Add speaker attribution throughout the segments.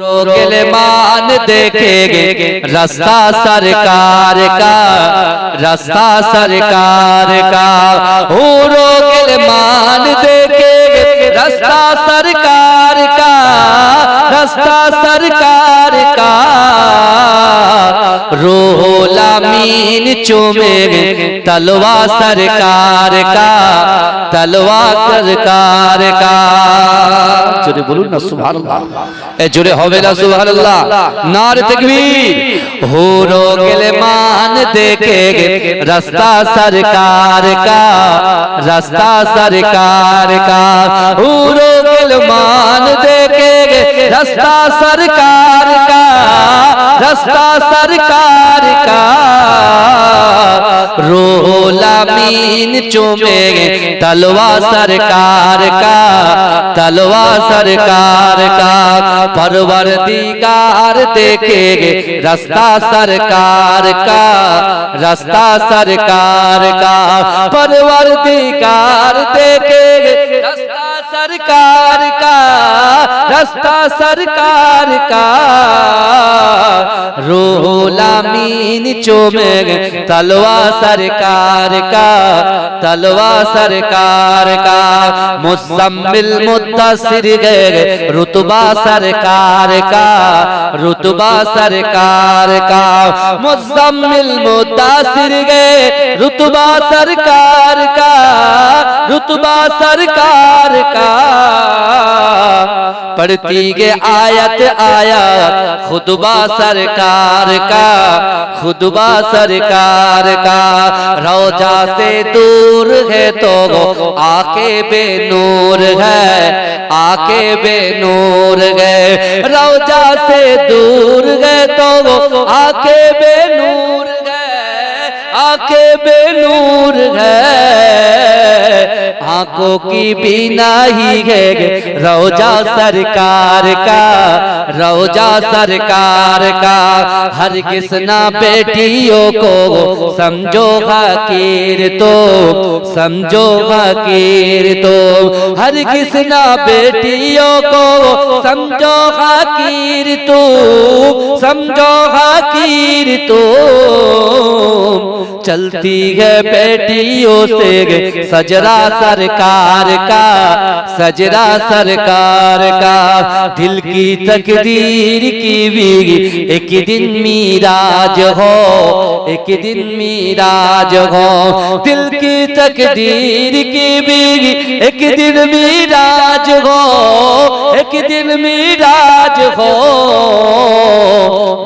Speaker 1: مان دیکھے گے رستہ سرکار کا رستہ سرکار کا۔ ہو روگل مان دیکھیں گے رستہ سرکار کا رستہ سرکار کا۔ روح لامین چومے میں تلوہ سرکار کا تلوہ سرکار کا۔ چلے بولو نا سبحان اللہ۔ اے جڑے ہوئے نا سبحان اللہ نار تکبیر لیے مان دیکھے گے رستہ سرکار کا رستہ سرکار کا ہوروں کے لیے مان دیکھے گے رستہ سرکار کا رستہ سرکار کا روح مین چومے تلوہ سرکار کا تلوہ سرکار کا۔ پروردگار دیکھے گے۔ رستہ سرکار کا، رستہ سرکار کا۔ پروردگار دیکھے گے۔ رستہ سرکار کا رستہ سرکار کا۔ روح لامین چومے تلوا سرکار کا۔ تلوا سرکار کا۔ مسمل متصر گئے رتبہ سرکار کا۔ رتبہ سرکار کا۔ مسمل متصر گئے۔ رتبہ سرکار کا۔ رتبہ سرکار کا۔ पढ़ती गे आयत आया खुतबा सरकार का खुतबा सरकार का रोजा से दूर है तो आके बेनूर है आके बेनूर गए रोजा से दूर गए तो आके बेनूर गए आके बेनूर آنکھوں کی بینا ہی ہے۔ روجہ سرکار کا، روجہ سرکار کا۔ ہر کس نہ بیٹیوں کو سمجھو حقیر تو، سمجھو حقیر تو۔ ہر کس نہ بیٹیوں کو سمجھو حقیر تو، سمجھو حقیر تو۔ چلتی ہے بیٹیوں سے سجرا سرکار کا سجرا سرکار کا۔ دل کی تقدیر کی بھی ایک دن میراج ہو۔ ایک دن میراج ہو۔ دل کی تقدیر کی بھی ایک دن میراج ہو۔ ایک دن میراج ہو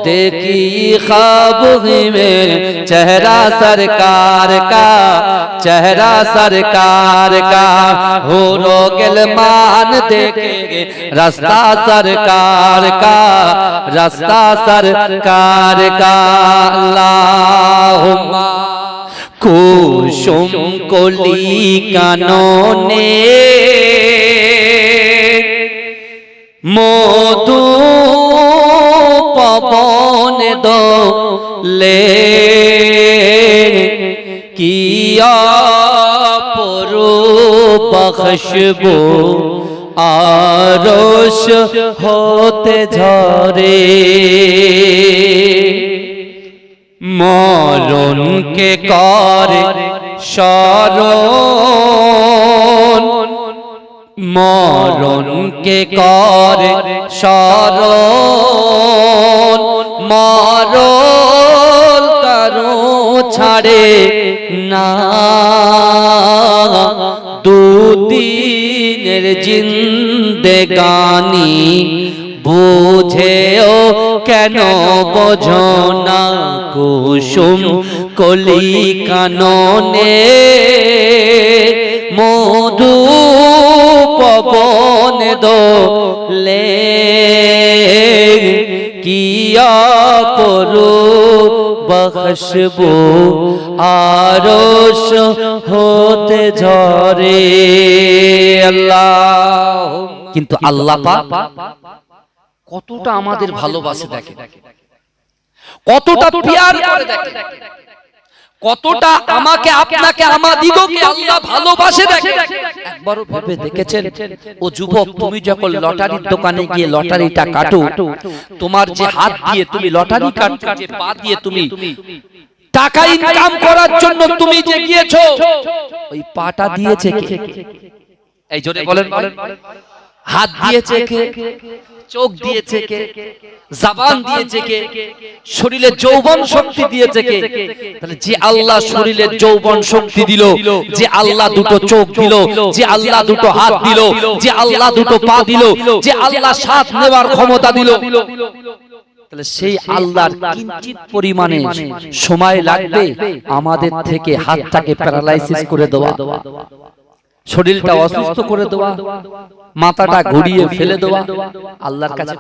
Speaker 1: دیکھی خواب ہی میں چہرہ سرکار کا چہرہ سرکار کا ہو روگل مان دیکھیں گے رستہ سرکار کا رستہ سرکار کا اللہم کوشم کلی کانوں نے বখশবো আরশ হতে ঝরে। মরণকে করে স্মরণ মরণকে করে স্মরণ মরণ কারও ছাড়ে না। দুদিনের জিন্দেগানি বুঝেও কেন বোঝো না কুসুম কলি কাননে মধু পবন দোলে কিয়া পরু বখশবো আরশ হতে ঝরে। আল্লাহ কিন্তু আল্লাহ পাক কতটা আমাদের ভালোবাসে দেখে। কতটা পিয়ার করে দেখে। কতটা আমাকে আপনাকে আমাদিগকে আল্লাহ ভালোবাসে দেখে একবারও ভেবে দেখেছেন? ও যুবক তুমি যখন লটারির দোকানে গিয়ে লটারিটা কাটো তোমার যে হাত দিয়ে তুমি লটারি কাটছো যে পা দিয়ে তুমি টাকা ইনকাম করার জন্য তুমি যে গিয়েছো ওই পাটা দিয়েছে কে? এই জোরে বলেন বলেন। হাত দিয়েছে কে চোখ দিয়েছে কে জবান দিয়েছে কে শরীরে যৌবন শক্তি দিয়েছে কে তাহলে যে আল্লাহ শরীরে যৌবন শক্তি দিল যে আল্লাহ দুটো চোখ দিল যে আল্লাহ দুটো হাত দিল যে আল্লাহ দুটো পা দিল যে আল্লাহ শ্বাস নেবার ক্ষমতা দিল। তাহলে সেই আল্লাহর কিঞ্চিত পরিমাণে সময় লাগবে আমাদের থেকে হাতটাকে প্যারালাইসিস করে দেওয়া। শরীরটা অসুস্থ করে দেওয়া মাথাটা ঘুরিয়ে ফেলে দেওয়া আল্লাহর কাছে।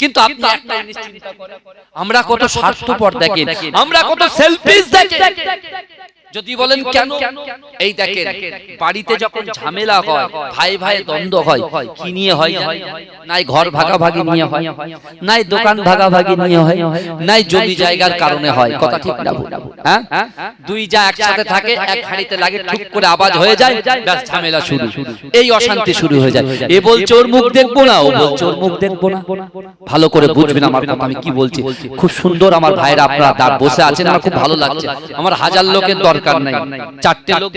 Speaker 1: কিন্তু আপনি একটা জিনিস চিন্তা করেন, আমরা কত স্বার্থপর দেখেন আমরা কত সেলফিশ দেখেন। যদি বলেন কেন? এই দেখেন বাড়িতে যখন ঝামেলা হয় ভাই ভাই দ্বন্দ্ব হয় কি নিয়ে হয় নাই ঘর ভাগাভাগি নিয়ে হয় নাই দোকান ভাগাভাগি নিয়ে হয় নাই জমি জায়গার কারণে হয় কথা ঠিক না ভুল? হ্যাঁ? দুই যা একসাথে থাকে এক হাড়িতে লাগে ঠিক করে আওয়াজ হয়ে যায় ব্যাস ঝামেলা শুরু। এই অশান্তি শুরু হয়ে যায়। এ বলছে ওর মুখ দেখব না ও বলছে ওর মুখ দেখব না। ভালো করে বুঝবেন আমার কথা আমি কি বলছি খুব সুন্দর আমার ভাইরা আপনারা বসে আছেন আমার খুব ভালো লাগছে আমার হাজার লোকের দরকার নাই। চারটে লোক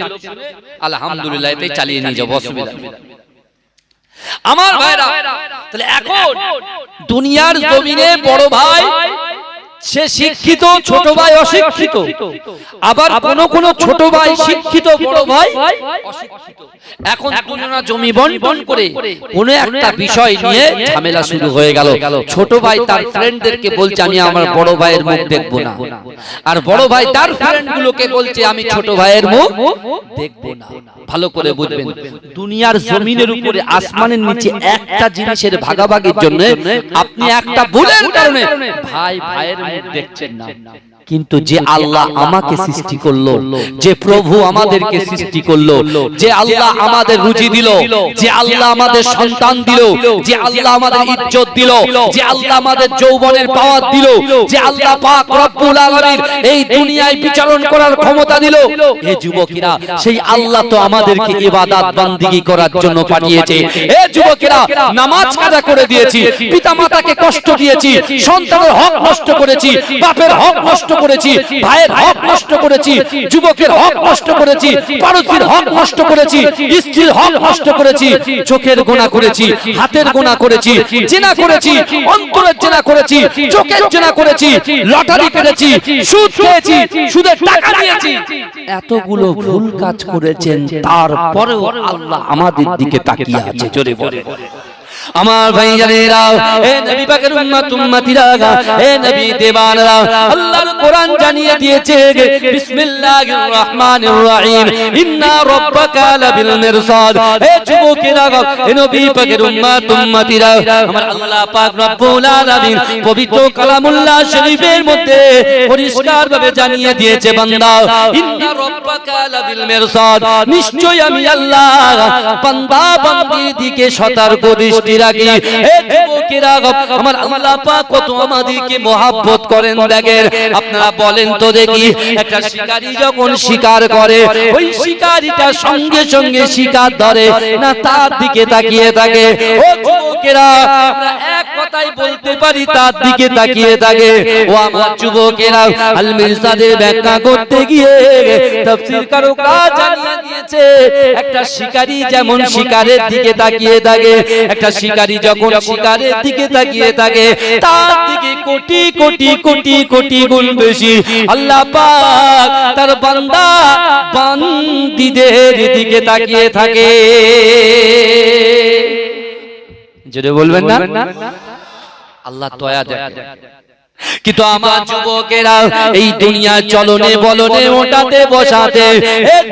Speaker 1: আলহামদুলিল্লাহ এতে চালিয়ে নিয়ে যাব অসুবিধা। আমার ভাইরা তাহলে এখন দুনিয়ার জমিনে বড় ভাই সে শিক্ষিত ছোট ভাই অশিক্ষিত। আবার কোন কোন ছোট ভাই শিক্ষিত বড় ভাই অশিক্ষিত। এখন দুজনা জমি বন্টন করে কোন একটা বিষয় নিয়ে ঝামেলা শুরু হয়ে গেল। ছোট ভাই তার ফ্রেন্ডদেরকে বলছে আমি আমার বড় ভাইয়ের মুখ দেখব না। আর বড় ভাই তার ফ্রেন্ড গুলোকে বলছে আমি ছোট ভাইয়ের মুখ দেখব না। ভালো করে বুঝবেন। দুনিয়ার জমিনের উপরে আসমানের নিচে একটা জিনিসের ভাগাভাগির জন্য আপনি একটা ভুলের কারণে ভাই ভাইয়ের মুখ দেখছেন না। কিন্তু যে আল্লাহ আমাকে সৃষ্টি করল যে প্রভু আমাদেরকে সৃষ্টি করল যে আল্লাহ আমাদের রুজি দিল যে আল্লাহ আমাদের সন্তান দিল যে আল্লাহ আমাদের ইজ্জত দিল যে আল্লাহ আমাদের যৌবনের পাওয়ার দিল যে আল্লাহ পাক রব্বুল আলামিন এই দুনিয়ায় বিচারণ করার ক্ষমতা দিল। হে যুবকেরা সেই আল্লাহ তো আমাদেরকে ইবাদত বান্দিগি করার জন্য পাঠিয়েছে। হে যুবকেরা নামাজ কাজা করে দিয়েছি পিতামাতাকে কষ্ট দিয়েছি সন্তানের হক নষ্ট করেছি বাপের হক নষ্ট করেছি, ভাইয়ের হক নষ্ট করেছি, যুবকের হক নষ্ট করেছি, পারসির হক নষ্ট করেছি, স্ত্রীর হক নষ্ট করেছি, চোখের গোনা করেছি, হাতের গোনা করেছি, জেনা করেছি, অন্তরের জেনা করেছি, চোখের জেনা করেছি, লটারি কেটেছি, সুদ খেয়েছি, সুদের টাকা নিয়েছি এতগুলো ভুল কাজ করেছেন, তারপরেও আল্লাহ আমাদের দিকে তাকিয়ে আছে, জোরে বলে। আমার ভাই জানেরা হে নবী পাকের উম্মত উম্মতিরা হে নবী দেবানরা আল্লাহর কোরআন জানিয়ে দিয়েছে বিসমিল্লাহির রহমানির রহিম ইন্না রাব্বাকা লাবিল মিরসাদ হে যুবকেরা হে নবী পাকের উম্মত উম্মতিরা আমার আল্লাহ পাক রব্বুল আলামিন পবিত্র কালামুল্লাহ শরীফের মধ্যে পরিষ্কার ভাবে জানিয়ে দিয়েছে বান্দা ইন্না রাব্বাকা লাবিল মিরসাদ নিশ্চয় আমি আল্লাহ বান্দা বান্দির দিকে সতর্ক দৃষ্টি যুবকেরা মহাব্বত করেন দেখেন। বলেন তো দেখি, একটা শিকারী যখন শিকার করে, ওই শিকারীটা সঙ্গে সঙ্গে শিকার ধরে, না তার দিকে তাকিয়ে থাকে। ও যুবকেরা এক কথাই বলতে পারি তার দিকে তাকিয়ে থাকে। ও আমার যুবকেরা আল মির্জাদের ব্যাখ্যা করতে গিয়ে তাফসীর কারও জানিয়ে দিয়েছে। একটা শিকারী যেমন শিকারের দিকে তাকিয়ে থাকে একটা শিকারী যখন শিকারের দিকে তাকিয়ে থাকে তার দিকে কোটি কোটি কোটি কোটি গুণ বেশি। আল্লাহ পাক তার বান্দা বান্দিদের দিকে তাকিয়ে থাকে। যেটা বলবেন না? আল্লাহ দয়া দেখে। কিন্তু আমার যুবকেরা এই দুনিয়া চলনে বলনে ওটাতে বসাতে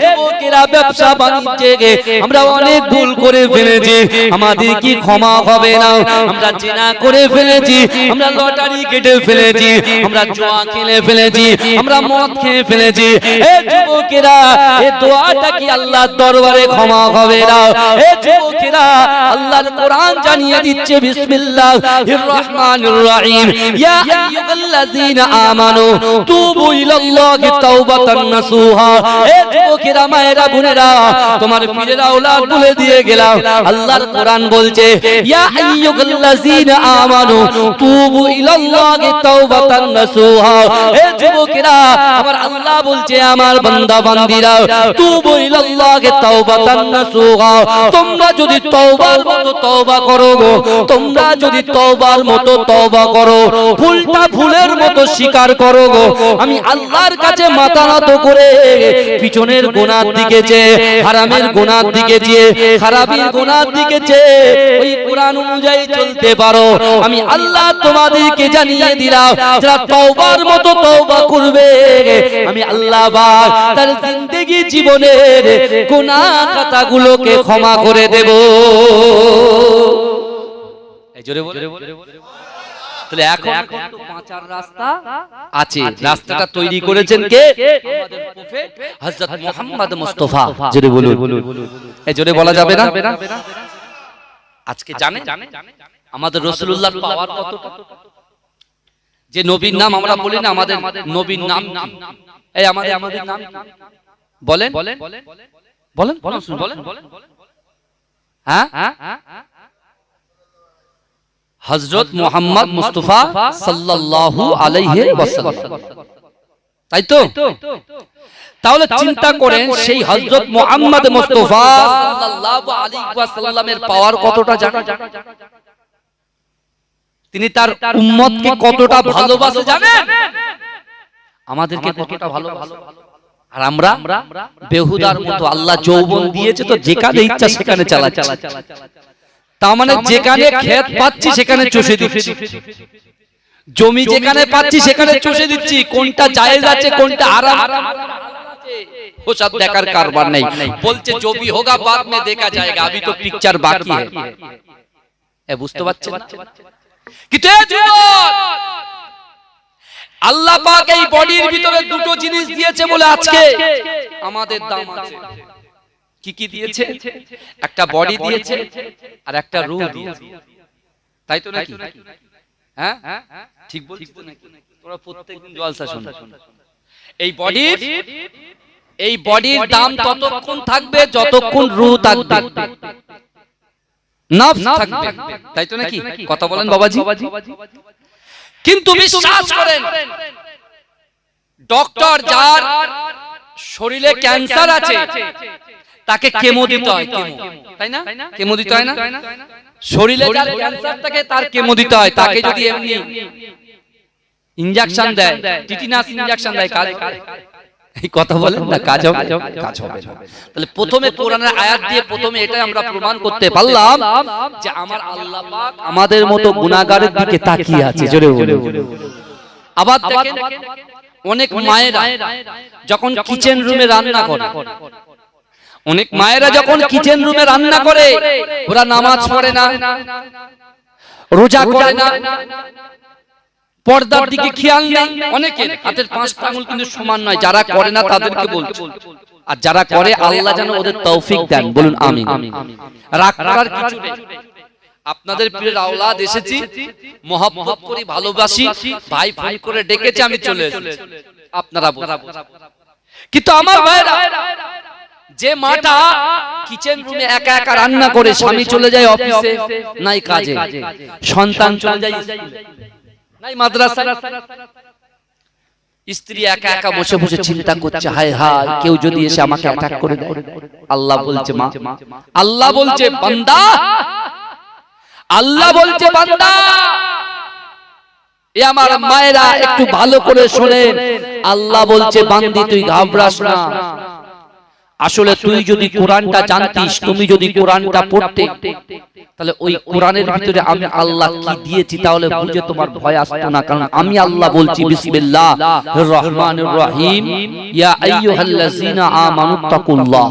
Speaker 1: যুবকেরা ব্যবসা বাণিজ্যে আমরা অনেক ভুল করে ফেলেছি। আমাদের কি ক্ষমা হবে না? আমরা চেনা করে ফেলেছি। আমরা লটারি কেটে ফেলেছি। আমরা জোয়া খেলে ফেলেছি। আমরা মদ খেয়ে ফেলেছি। এ যুবকেরা এ দোয়াটা কি আল্লাহর দরবারে ক্ষমা হবে না? এ যুবকেরা আল্লাহর কোরআন জানিয়ে দিচ্ছে বিসমিল্লাহির রহমানির রহিম। ইয়া আইয়ুহাল্লাযীনা আমানু তুবু ইলাল্লাহি তাওবাতান নাসুহা। এ যুবকেরা মায়েরা বোনেরা তোমার পীরের আওলাদ বলে দিয়ে গেলাম। আল্লাহর কোরআন বলছে ইয়া আইয়ুহাল্লাযীনা আমানু তুবু ইলাল্লাহি তাওবাতান নাসুহা। এ যুবকেরা আমার আল্লাহ বলছে আমার বান্দা বান্দিরা তুবু ইলাল্লাহি তাওবাতান নাসুহা। তোমরা যদি তওবার মতো তওবা করো তোমরা যদি তওবার মতো তওবা করো ভুলটা ভুলের মতো স্বীকার করো গো। আমি আল্লাহর কাছে মাথা নত করে পিছনের গোনার দিকে যে হারামের গোনার দিকে যে খারাপের গোনার দিকে যে ওই কোরআন অনুযায়ী চলতে পারো। আমি আল্লাহ তোমাদেরকে জানিয়ে দিলাম, যারা তওবার মতো তওবা করবে, আমি আল্লাহ পাক তার জিন্দেগি জীবনের গুনাহ খাতাগুলোকে ক্ষমা করে দেব। জোরে বলে তাহলে এখন বাঁচার রাস্তা আছে রাস্তাটা তৈরি করেছেন কে হযরত মুহাম্মদ মুস্তাফা জোরে বলুন এই জোরে বলা যাবে না আজকে জানে আমাদের রাসূলুল্লাহর পাওয়ার কত যে নবীর নাম আমরা বলি না আমাদের নবীর নাম? এই আমাদের আমাদের নাম কি? বলেন বলেন বলেন বলেন হ্যাঁ হযরত মুহাম্মদ মুস্তাফা সাল্লাল্লাহু আলাইহি ওয়াসাল্লাম। তাই তো? তাহলে চিন্তা করেন সেই হযরত মুহাম্মদ মুস্তাফা সাল্লাল্লাহু আলাইহি ওয়াসাল্লামের পাওয়ার কতটা জানেন? তিনি তার উম্মতকে কতটা ভালোবাসে জানেন? আমাদেরকে কতটা ভালোবাসে? আর আমরা বেহুদার মতো আল্লাহ যৌবন দিয়েছে তো যেখানে ইচ্ছা সেখানে চালাচ্ছে। মানে তার মানে যেখানে পাচ্ছি সেখানে চষে দিচ্ছি। জমি যেখানে পাচ্ছি সেখানে চষে দিচ্ছি। কোনটা জায়েজ আছে কোনটা আরাম? জমি হোগা দেখা যায়গা পিকচার আল্লাহ এই বডির ভিতরে দুটো জিনিস দিয়েছে বলে আজকে আমাদের দাম আছে। কি কি দিয়েছে? একটা বডি দিয়েছে আর একটা রূহ দিয়েছে। তাই তো নাকি? হ্যাঁ? ঠিক বলছিস তো নাকি? তোরা প্রত্যেকদিন জলসা শোনো। এই বডির এই বডির দাম ততক্ষণ থাকবে যতক্ষণ রূহ থাকবে। নফস থাকবে। তাই তো নাকি? কথা বলেন বাবাজি। কিন্তু বিশ্বাস করেন ডক্টর যার শরীরে ক্যান্সার আছে। তাকে কেমো দিতে হয়। তাই না? কেমো দিতে হয় না? শরীরে যার ক্যান্সার থাকে তার কেমো দিতে হয়। তাকে যদি এমনি ইনজেকশন দেয় টিটিনাস ইনজেকশন দেয় কাজ এই কথা বলেন না কাজ হবে। কাজ হবে। তাহলে প্রথমে কোরআনের আয়াত দিয়ে প্রথমে এটাই আমরা প্রমাণ করতে পারলাম যে আমার আল্লাহ পাক আমাদের মতো গুনাহগারের দিকে তাকিয়ে আছে। জোরে বলুন। আবার দেখেন অনেক মায়েরা যখন কিচেন রুমে রান্না করে অনেক মায়েরা যখন কিচেন রুমে রান্না করে ওরা নামাজ পড়ে না রোজা করে না পর্দার দিকে খেয়াল নেই। অনেকের হাতের পাঁচটা আঙুল কিন্তু সমান নয় যারা করে না তাদেরকে বলছে। আর যারা করে আল্লাহ যেন ওদের তৌফিক দেন। বলুন আমি রাগ করার কিছু নেই। আপনাদের প্রিয় আওলাদ এসেছি মহব্বত করি ভালোবাসি ভাই ভাই করে ডেকেছে আমি চলে আপনারা। কিন্তু আমার ভাইরা যে মাটা কিচেন রুমে একা একা রান্না করে স্বামী চলে যায় অফিসে নাই কাজে। সন্তান চলে যায় নাই মাদ্রাসা। স্ত্রী একা একা বসে বসে চিন্তা করছে হায় হায় কেউ যদি এসে আমাকে অ্যাটাক করে দেয়। আল্লাহ বলছে মা আল্লাহ বলছে বান্দা! আল্লাহ বলছে বান্দা! এ আমার মায়েরা একটু ভালো করে শোনেন। আল্লাহ বলছে বান্দি তুই ঘাবড়াস না। আসলে তুই যদি কোরআনটা জানতিস তুমি যদি কোরআনটা পড়তে তাহলে ওই কোরআনের ভিতরে আমি আল্লাহ কি দিয়েছি তাহলে বুঝে তোমার ভয় আসতো না। কারণ আমি আল্লাহ বলছি বিসমিল্লাহ রহমানির রহিম। ইয়া আইয়ুহাল্লাযিনা আমানুত্তাকুল্লাহ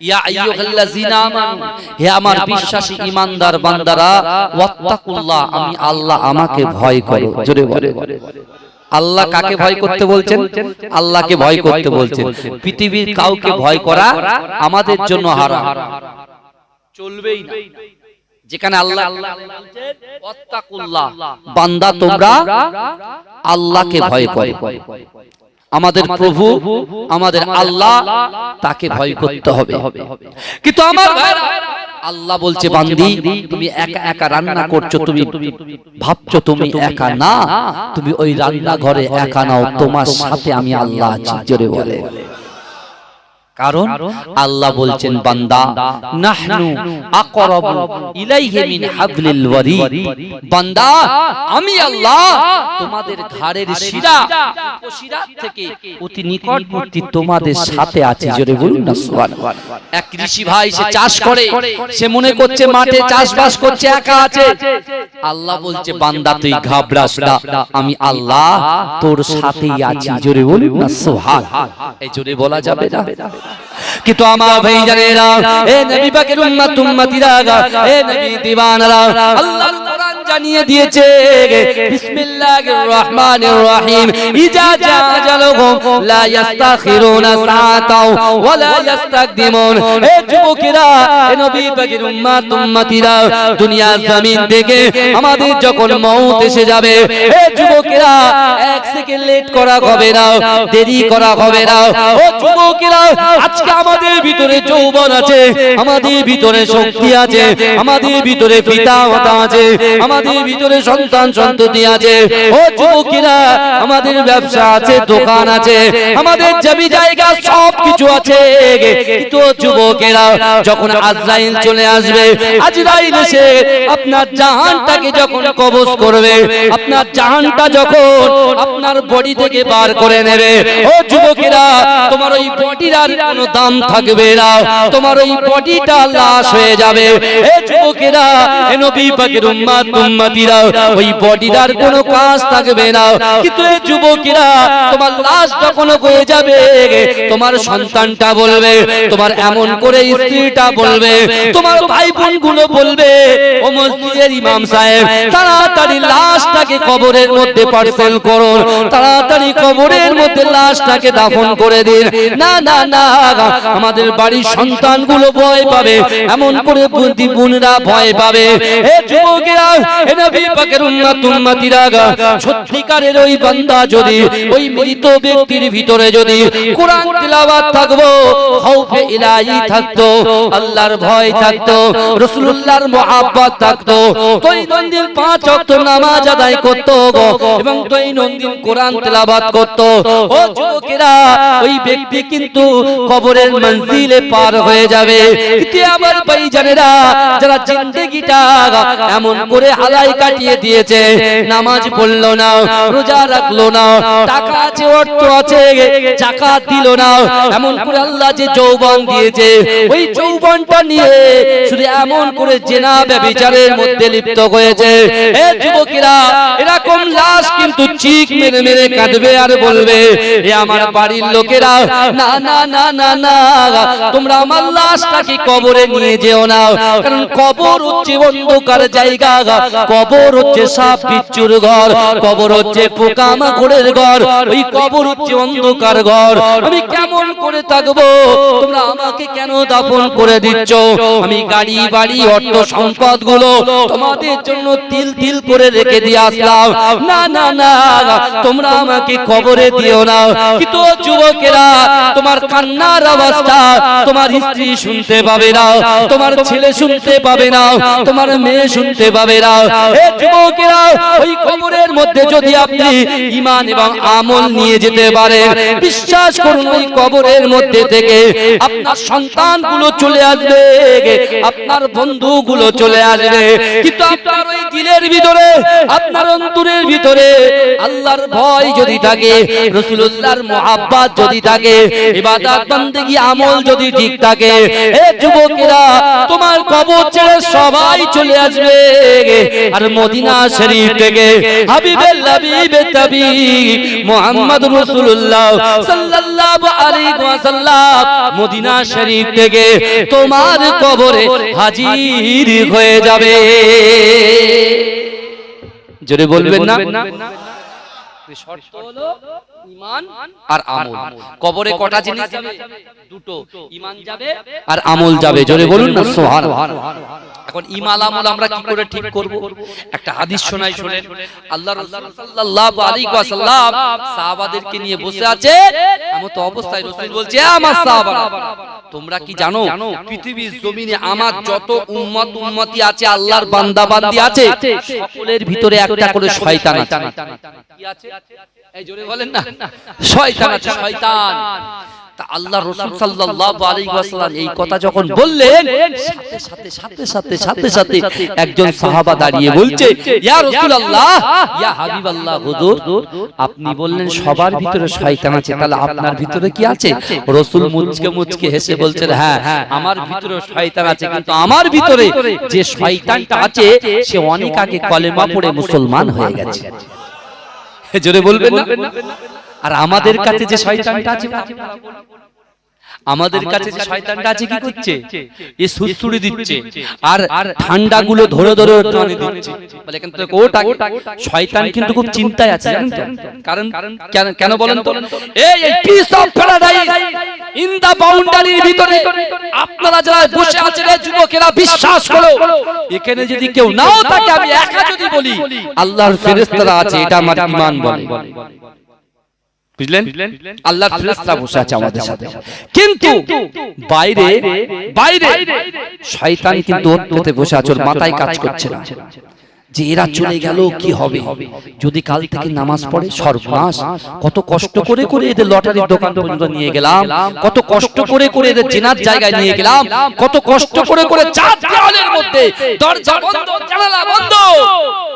Speaker 1: ইয়া আইয়ুহাল্লাযিনা আমানু। হে আমার বিশ্বাসী ঈমানদার বান্দারা ওয়াত্তাকুল্লাহ আমি আল্লাহ আমাকে ভয় করো। জোরে বলে। আল্লাহ কাকে ভয় করতে বলছেন? আল্লাহকে ভয় করতে বলছেন। পৃথিবীর কাউকে ভয় করা আমাদের জন্য হারাম। চলবেই না। যেখানে আল্লাহ বান্দা তোমরা আল্লাহকে ভয় করে। আমাদের প্রভু আমাদের আল্লাহ তাকে ভয় করতে হবে। কিন্তু আমার আল্লাহ বলছে বান্দি তুমি একা একা রান্না করছ তুমি ভাবছ তুমি একা না তুমি ওই রান্না ঘরে একা নাও তোমার সাথে আমি আল্লাহ আছি জোরে বলে কারণ আল্লাহ বলছেন বান্দা নাহনু আকরাবু ইলাইহি মিন হাবলিল ওয়ারিদ। বান্দা আমি আল্লাহ তোমাদের ঘাড়ের শিরা শিরা থেকে অতি নিকটবর্তী তোমাদের সাথে আছি জোরে বলুন না সুবহানাল্লাহ। এক কৃষি ভাই সে চাষ করে সে মনে করছে মাঠে চাষবাস করছে একা আছে। আল্লাহ বলছে বান্দা তুই ঘাবড়াস না আমি আল্লাহ তোর সাথেই আছি জোরে বলুন না সুবহান এই জোরে বলা যাবে না। কিন্তু আমার ভাই জানেরা, এ নবী পাকের উম্মত, উম্মতিরা এ নবী দিওয়ানারা, আল্লাহর কোরআন জানিয়ে দিয়েছে বিসমিল্লাহির রহমানির রহিম, ইজা জা আজালুহুম লা ইস্তাখিরুনা সাআতাও ওয়া লা ইস্তাকদিমুন এ যুবকেরা, এ নবী পাকের উম্মত, উম্মতিরা, দুনিয়ার জমিন থেকে আমাদের যখন মউত এসে যাবে, এ যুবকেরা, এক সেকেন্ড লেট করা হবে না, দেরি করা হবে না, ও যুবকেরা আজকে আমাদের ভিতরে যৌবন আছে আমাদের ভিতরে শক্তি আছে আমাদের ভিতরে পিতা মাতা আছে আমাদের ভিতরে সন্তান সন্ততি আছে। ও যুবকেরা আমাদের ব্যবসা আছে দোকান আছে আমাদের জমি জায়গা সব কিছু আছে। কিন্তু যুবকেরা যখন আজরাইল চলে আসবে আজরাইল এসে আপনার জাহানটাকে যখন কবজ করবে আপনার জাহানটা যখন আপনার বডি থেকে বার করে নেবে। ও যুবকেরা তোমার ওই বডির আর কোনো দাম থাকবে না। তোমার ওই বডিটা লাশ হয়ে যাবে। এ যুবকেরা, এ নবী পাকের উম্মত উম্মতিরা ওই বডির আর কোনো কাজ থাকবে না। কিন্তু এ যুবকেরা, তোমার লাশ যখন হয়ে যাবে, তোমার সন্তানটা বলবে, তোমার এমন করে স্ত্রীটা বলবে, তোমার ভাই বোনগুলো বলবে, ও মসজিদের ইমাম সাহেব, তাড়াতাড়ি লাশটাকে কবরের মধ্যে পার্সেল করুন, তাড়াতাড়ি কবরের মধ্যে লাশটাকে দাফন করে দিন। না না না আমাদের বাড়ির সন্তানগুলো ভয় পাবে, এমন করে বুদ্ধি বোনরা ভয় পাবে। সত্যিকারের ওই বান্দা যদি, ওই মৃত ব্যক্তির ভিতরে যদি কোরআন তিলাওয়াত থাকব থাকতো, আল্লাহর ভয় থাকতো, রাসূলুল্লাহর মুহাব্বত থাকতো, দৈনন্দিন পাঁচ ওয়াক্ত নামাজ আদায় করতো এবং দৈনন্দিন কোরআন তেলাওয়াত করতো। ওই ব্যক্তি কিন্তু কবরের মঞ্জিলে পার হয়ে যাবে। কিন্তু আমার ভাইজানেরা, যারা জিন্দেগিটা এমন করে হালাই কাটিয়ে দিয়েছে? নামাজ পড়ল না, রোজা রাখল না, টাকা আছে, অর্থ আছে, জাকাত দিল না। এমন করে আল্লাহ যে যৌবন দিয়েছে, ওই যৌবনটা নিয়ে শুধু এমন করে জেনা ব্যভিচারের মধ্যে লিপ্ত হয়েছে। এ যুবকেরা, এরকম লাশ কিন্তু চিক মেরে মেরে কাঁদবে আর বলবে, এ আমার বাড়ির লোকেরা, না না না না না তোমরা আমার লাশটাকে কবরে নিয়ে যেও না। কারণ কবর হচ্ছে অন্ধকার জায়গা। কবর হচ্ছে সাপ বিচ্ছুর ঘর। কবর হচ্ছে পোকামাকড়ের ঘর। ওই কবর হচ্ছে অন্ধকার ঘর। আমি কেমন করে থাকব? তোমরা আমাকে কেন দাফন করে দিচ্ছ? আমি গাড়ি, বাড়ি, অর্থ সম্পদগুলো তোমাদের জন্য তিল তিল করে রেখে দিয়ে আসলাম। না না না তোমরা আমাকে কবরে দিও না। কিন্তু যুবকেরা, তোমার কান্নার আওয়াজটা তোমার স্ত্রী শুনতে পাবে না তোমার ছেলে শুনতে পাবে না তোমার মেয়ে শুনতে পাবে না। এ যুবকেরা ওই কবরের মধ্যে যদি আপনি ইমান এবং আমল নিয়ে যেতে পারেন বিশ্বাস করুন ওই কবরের মধ্যে থেকে আপনার সন্তানগুলো চলে আসবে আপনার বন্ধুগুলো চলে আসবে কিন্তু আপনার ওই দিলের ভিতরে আপনার অন্তরের ভিতরে আল্লাহর ভয় যদি থাকে রসুল্লাহর মোহাব্বত যদি থাকে ইবাদত বান্দেগী আমল যদি ঠিক থাকে এ যুবকেরা তোমার কবর ছেড়ে সবাই চলে আসবে আর মদিনা শরীফ থেকে হাবিবের লাবিবে তাবি মুহাম্মদ রাসূলুল্লাহ সাল্লাল্লাহু আলাইহি ওয়াসাল্লাম। মদিনা শরীফ থেকে তোমার কবরে হাজির হয়ে যাবে। জোরে বলবেন না? শর্ত হলো ঈমান আর আমল। কবরে কটা জিনিস যাবে? দুটো। ঈমান যাবে আর আমল যাবে। জোরে বলুন না? সুবহানাল্লাহ। এখন ইমাল আমল আমরা কি করে ঠিক করব? একটা হাদিস শোনাই শোনেন। আল্লাহ রাসূল সাল্লাল্লাহু আলাইহি ওয়াসাল্লাম সাহাবাদেরকে নিয়ে বসে আছে। এমন তো অবস্থায় রাসূল বলছে "এ আমার সাহাবারা তোমরা কি জানো? পৃথিবীর জমিনে আমার যত উম্মত উম্মতি আছে আল্লাহর বান্দা বান্দি আছে সকলের ভিতরে একটা করে শয়তান আছে। কি আছে? এই জোরে বলেন না। শয়তান আছে। শয়তান। তা আল্লাহ রাসূল সাল্লাল্লাহু আলাইহি ওয়াসাল্লাম এই কথা যখন বললেন সাথে সাথে সাথে সাথে সাথে সাথে একজন সাহাবা দাঁড়িয়ে বলছে ইয়া রাসূলুল্লাহ ইয়া হাবিবাল্লাহ হুজুর আপনি বললেন সবার ভিতরে শয়তান আছে তাহলে আপনার ভিতরে কি আছে? রাসূল মুচকে মুচকে হেসে বলছেন হ্যাঁ আমার ভিতরে শয়তান আছে কিন্তু আমার ভিতরে যে শয়তানটা আছে সে অনেক আগে কলেমা পড়ে মুসলমান হয়ে গেছে। জোরে বলবেন না? আর আমাদের কাছে যে শয়তানটা আছে আমাদের কাছে যে শয়তানটা আছে কি করছে? এ সুসুড়ি দিচ্ছে। আর ঠান্ডা গুলো ধরে ধরে টানে দিচ্ছে। বলে থেকে ওটা শয়তান কিন্তু খুব চিন্তায় আছে জানেন তো? কারণ কেন- বলেন তো? এই এই piece of paradise in the বাউন্ডারির ভিতরে আপনারা যারা বসে আছেন এই যুবকেরা বিশ্বাস করো। এখানে যদি কেউ নাও থাকে আমি একা যদি বলি আল্লাহর ফেরেশতারা আছে এটা আমার ঈমান বলে। বুঝলেন? আল্লাহর ফেরেশতা বসে আছে আমাদের সাথে। কিন্তু বাইরে বাইরে শয়তান কিন্তু ওর বসে আছে ওর মাথায় কাজ করছে না। যে এরা চলে গেল কি হবে? যদি কাল থেকে নামাজ পড়ে সর্বনাশ। কত কষ্ট করে করে এদের লটারির দোকান পর্যন্ত নিয়ে গেলাম। কত কষ্ট করে করে এদের জেনার জায়গায় নিয়ে গেলাম। কত কষ্ট করে করে চার দেওয়ালের মধ্যে দরজা বন্ধ জানালা বন্ধ।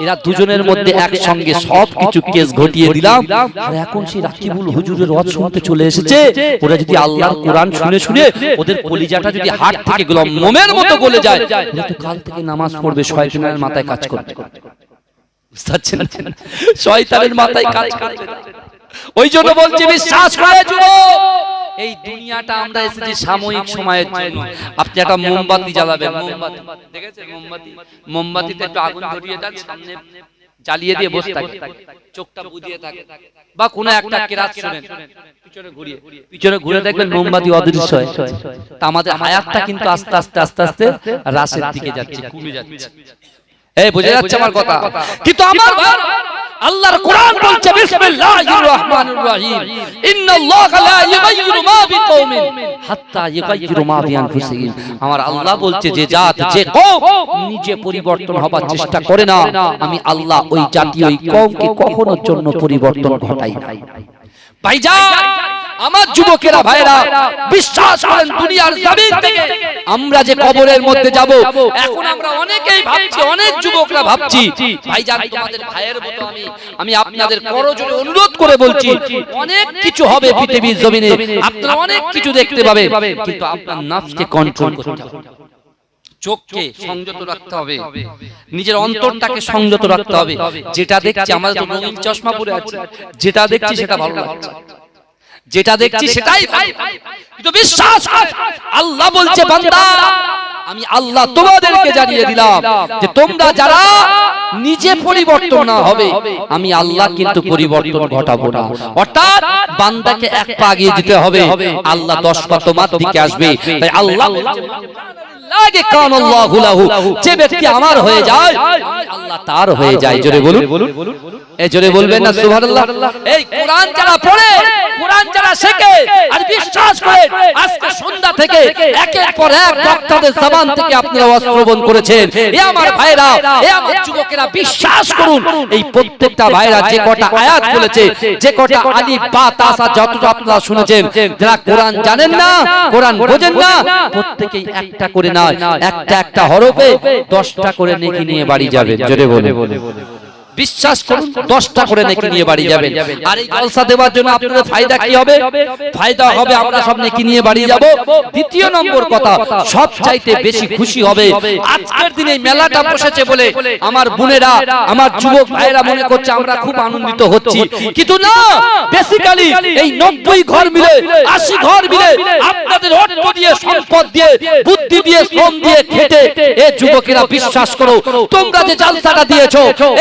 Speaker 1: এরা দুজনের মধ্যে একসঙ্গে সব কিছু কেস ঘটিয়ে দিলাম। আর এখন সেই রাকিবুল হুজুরের রথ শুনতে চলে এসেছে। ওরা যদি আল্লাহর কোরআন শুনে শুনে ওদের কলিজাটা যদি হাট থেকে গেল মোমের মতো গলে যায় কাল থেকে নামাজ পড়বে শয়তানের মাথায় কাজ করবে বুঝতে শয়তানের মাথায় কাজ করবে ওই জন্য বলছি বিশ্বাস করে যুবক। এই দুনিয়াটা আমরা এসেছি সাময়িক সময়ের জন্য। আপনি একটা মোমবাতি জ্বালাবেন মোমবাতি। দেখেছেন? মোমবাতি। মোমবাতিতে একটু আগুন ধরিয়ে দেন সামনে জ্বালিয়ে দিয়ে বসে থাকে। চোখটা বুঝিয়ে থাকে। বা কোনো একটা কেরাত শুনেন। পিছনে ঘুরিয়ে। পিছনে ঘুরে দেখবেন মোমবাতি অদৃশ্য হয়ে। তা আমাদের হায়াতটা কিন্তু আস্তে আস্তে আস্তে আস্তে রাসের দিকে যাচ্ছে। কমে যাচ্ছে। এই বুঝে যাচ্ছে আমার কথা? কিন্তু আমার আল্লাহর কোরআন বলছে বিসমিল্লাহির রহমানির রহিম। ইন্নাল্লাহা লা ইউগাইয়িরু মা বিকওমিন হাত্তা ইউগাইয়িরু মা বিআনফুসিহিম। আমার আল্লাহ বলছে যে জাত যে কওম নিজে পরিবর্তন হবার চেষ্টা করে না। আমি আল্লাহ ওই জাতি ওই কওমকে কখনোর জন্য পরিবর্তন ঘটাই না ভাইজান! আমার যুবকেরা ভাইরা বিশ্বাস করেন, দুনিয়ার জমিন থেকে আমরা যে কবরের মধ্যে যাব, এখন আমরা অনেকেই ভাবছি, অনেক যুবকরা ভাবছি, ভাইজান, তোমাদের ভাইয়ের মতো আমি আমি আপনাদের করজোরে অনুরোধ করে বলছি, অনেক কিছু হবে পৃথিবীর জমিনে, আপনারা অনেক কিছু দেখতে পাবেন কিন্তু আপনার নাফসকে কন্ট্রোল করতে হবে। চোখকে সংযত রাখতে হবে, নিজের অন্তরটাকে সংযত রাখতে হবে, যেটা দেখছি আমাদের রঙিন চশমা পরে আছে, যেটা দেখছি সেটা ভালো লাগছে। যেটা দেখছি সেটাই কিন্তু বিশ্বাস আল্লাহ বলছে বান্দা আমি আল্লাহ তোমাদেরকে জানিয়ে দিলাম যে তোমরা যারা নিজে পরিবর্তন না হবে আমি আল্লাহ কিন্তু পরিবর্তন ঘটাবো না। অর্থাৎ বান্দাকে এক পা এগিয়ে দিতে হবে। আল্লাহ দশ পা তোমার দিকে আসবে। তাই আল্লাহ লাগে কান আল্লাহু লাহু। যে ব্যক্তি আমার হয়ে যায় আল্লাহ তার হয়ে যায়। জোরে বলুন। এই জোরে বলবেন না সুবহানাল্লাহ। এই কোরআন যারা পড়ে কোরআন যারা শেখে আর বিশ্বাস করে আজকে সন্ধ্যা থেকে একের পর এক বক্তাদের জবান থেকে আপনারা অশ্রবণ করেছেন। এ আমার ভাইরা এ আমার যুবকেরা বিশ্বাস করুন। এই প্রত্যেকটা ভাইরা যে কটা আয়াত বলেছে যে কটা আলি বা তাসা যতটা আপনারা শুনেছেন যারা কোরআন জানেন না কোরআন বোঝেন না প্রত্যেকেই একটা করে না একটা একটা হরফে দশটা করে নেকি নিয়ে বাড়ি যাবেন জোরে বলে বিশ্বাস করুন দশটা করে নেকি নিয়ে বাড়ি যাবেন। আর এই জলসা দেওয়ার জন্য আপনাদের ফায়দা কি হবে? ফায়দা হবে? আমরা সব নেকি নিয়ে বাড়ি যাব। দ্বিতীয় নম্বর কথা সব চাইতে বেশি খুশি হবে। আজকের দিনে এই মেলাটা বসেছে বলে আমার বোনেরা আমার যুবক ভাইরা মনে করছে আমরা খুব আনন্দিত হচ্ছি। কিন্তু না বেসিক্যালি এই নব্বই ঘর মিলে আশি ঘর মিলে আপনাদের অর্থ দিয়ে সম্পদ দিয়ে বুদ্ধি দিয়ে শ্রম দিয়ে খেটে এ যুবকেরা বিশ্বাস করো তোমরা যে জালসাটা দিয়েছ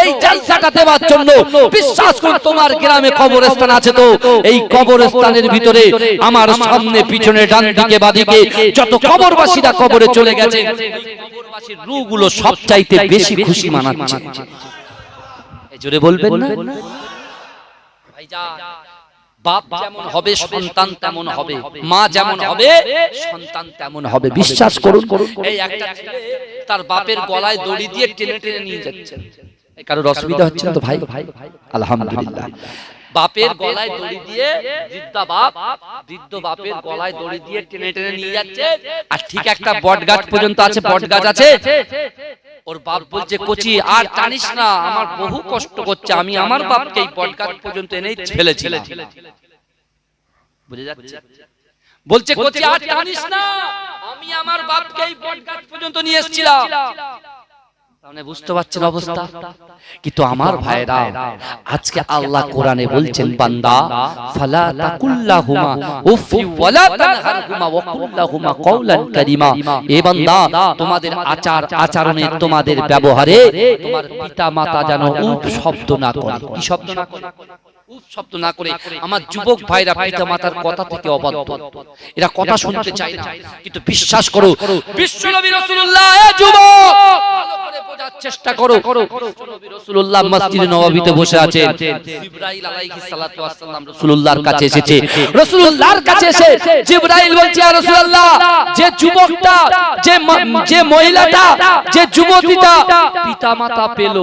Speaker 1: এই জালসা ক্যালসাটা দেওয়ার জন্য বিশ্বাস করুন, তোমার গ্রামে কবরস্থান আছে তো। এই কবরস্থানের ভিতরে আমার সামনে, পিছনে, ডান দিকে বাদিকে যত কবরবাসীরা কবরে চলে গেছে, কবরবাসীর রূগুলো সব চাইতে বেশি খুশি মানাচ্ছে। জোরে বলবেন না? বাপ যেমন হবে, সন্তান তেমন হবে, মা যেমন হবে, সন্তান তেমন হবে। বিশ্বাস করুন, এই একটা ছেলে তার বাপের গলায় দড়ি দিয়ে টেনে টেনে নিয়ে যাচ্ছে। কারোর অসুবিধা হচ্ছে না তো ভাই? আলহামদুলিল্লাহ। বাপের গলায় দড়ি দিয়ে বৃদ্ধা বাপ বৃদ্ধ বাপের গলায় দড়ি দিয়ে টেনে টেনে নিয়ে যাচ্ছে। আর ঠিক একটা বট গাছ পর্যন্ত আছে বট গাছ আছে? ওর বাপ বলছে কচি আর টানিস না আমার বহু কষ্ট করছে আমি আমার বাপকে এই বট গাছ পর্যন্ত এনেই ছেলেছিলাম বুঝে যাচ্ছে? বলছে কচি আর টানিস না আমি আমার বাপকে এই বট গাছ পর্যন্ত নিয়ে এসেছিলাম। তাহলে বুঝতে পারছেন অবস্থা? কিন্তু আমার ভাইরা আজকে আল্লাহ কোরআনে বলছেন বান্দা ফালা তাকুল্লাহুমা উফি ওয়ালা তানহারহুমা ওয়া কুল্লাহুমা কওলান কারীমা। এ বান্দা তোমাদের আচার আচরণে তোমাদের ব্যবহারে তোমার পিতা মাতা যেন উপ শব্দ না করে। কি শব্দ না করে? উপ শব্দ না করে আমার যুবক ভাইরা পিতা মাতার কথা থেকে অবাধ্য। এরা কথা শুনতে চায় না কিন্তু বিশ্বাস করো বিশ্বনবী রাসূলুল্লাহ এ যুবক! ভালো করে বোঝার চেষ্টা করো। বিশ্বনবী রাসূলুল্লাহ মসজিদে নববীতে বসে আছেন। জিবরাইল আলাইহিস সালাতু ওয়াস সালাম রাসূলুল্লাহর কাছে এসেছে। রাসূলুল্লাহর কাছে এসে জিবরাইল বলছে ইয়া রাসূলুল্লাহ যে যুবকটা যে যে মহিলাটা যে যুবতীটা পিতামাতা পেল।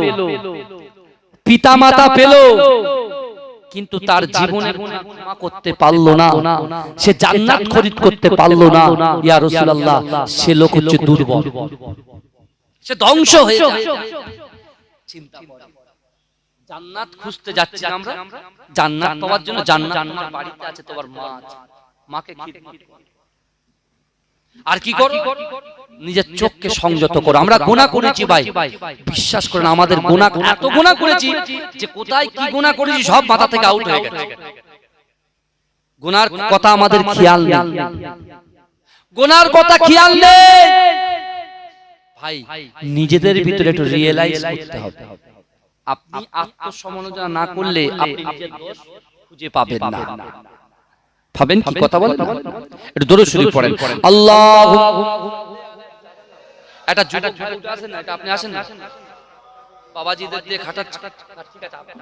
Speaker 1: পিতামাতা পেল। কিন্তু তার জীবনে ক্ষমা করতে পারল না। সে জান্নাত খরিদ করতে পারল না। ইয়া রাসূলুল্লাহ সে লোক হচ্ছে দুর্বল। সে ধ্বংস হয়ে যায়। চিন্তা করো। জান্নাত খুঁজতে যাচ্ছি আমরা। জান্নাত পাওয়ার জন্য জান্নাত বাড়িতে আছে তোমার মা মাকে খিদমত করো। আর কি করো? নিজের চোখকে সংযত করো। আমরা গুনাহ করেছি ভাই। বিশ্বাস করেন আমাদের গুনাহ এত গুনাহ করেছি যে কোথায় কি গুনাহ করেছি সব মাথা থেকে আউট হয়ে গেছে। গুনার কথা আমাদের খেয়াল নেই। গুনার কথা খেয়াল নেই। ভাই নিজেদের ভিতরে একটু রিয়েলাইজ করতে হবে। আপনি আত্মসমালোচনা না করলে আপনি নিজের দোষ খুঁজে পাবেন না। পাবেন কি কথা বলেন? একটু দরুদ শরীফ পড়েন। আল্লাহু একটা যুবক আছে না এটা আপনি আছেন না? বাবাজিদের দিয়ে খাটাচ্ছি। ঠিক আছে আপনি